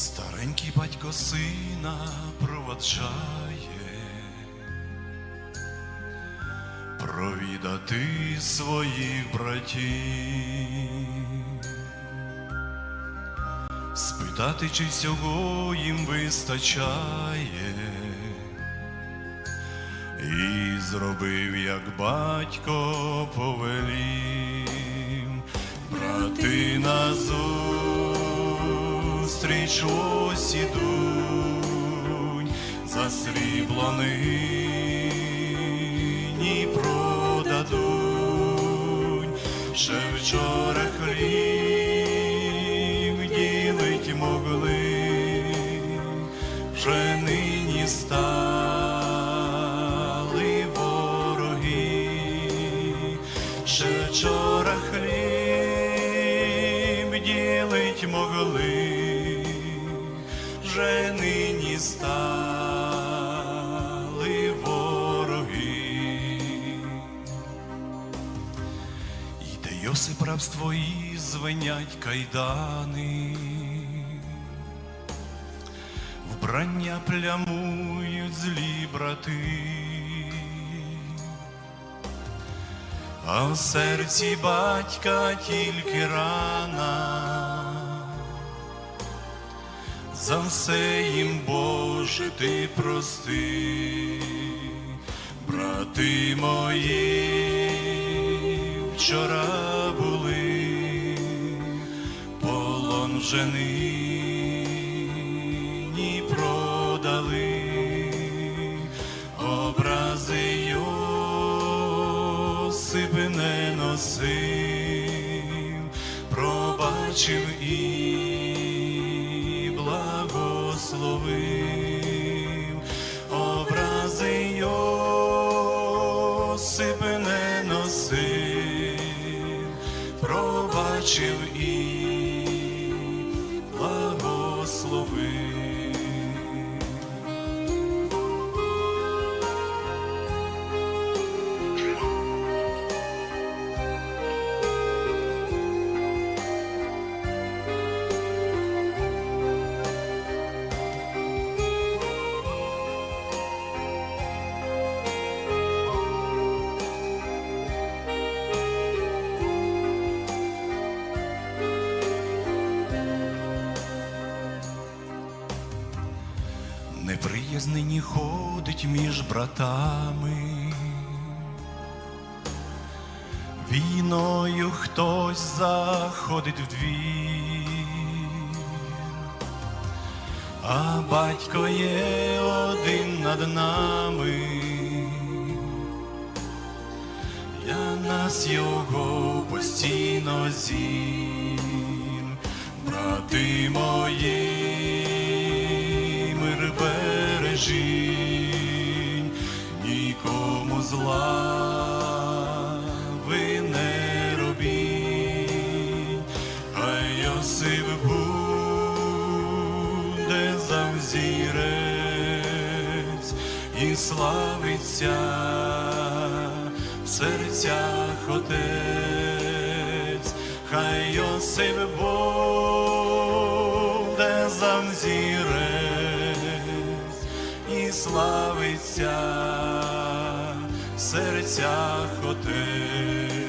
Старенький батько сина проваджає, провідати своїх братів, спитати, чи всього їм вистачає, і зробив, як батько повелів, брати назустріч ось ідуть, за срібло нині продадуть, ще вчора хліб ділить могли, вже нині стали вороги, ще вчора хліб ділить могли, вже нині стали вороги. Йде Йосип рабство і звенять кайдани, вбрання плямують злі брати, а в серці батька тільки рана. За все їм, Боже, ти прости, брати мої, вчора були, полон продали, образи Йосип не носив, пробачив і благословив, образи Йосип не носив, пробачив і благословив. Неприязнині ходить між братами, війною хтось заходить в двір, а батько є один над нами, я нас його постійно зім, брати мої бережінь, нікому зла ви не робіть, хай Йосип буде завзірець і славиться в серцях отець, хай Йосип буде славиться в серцях отець.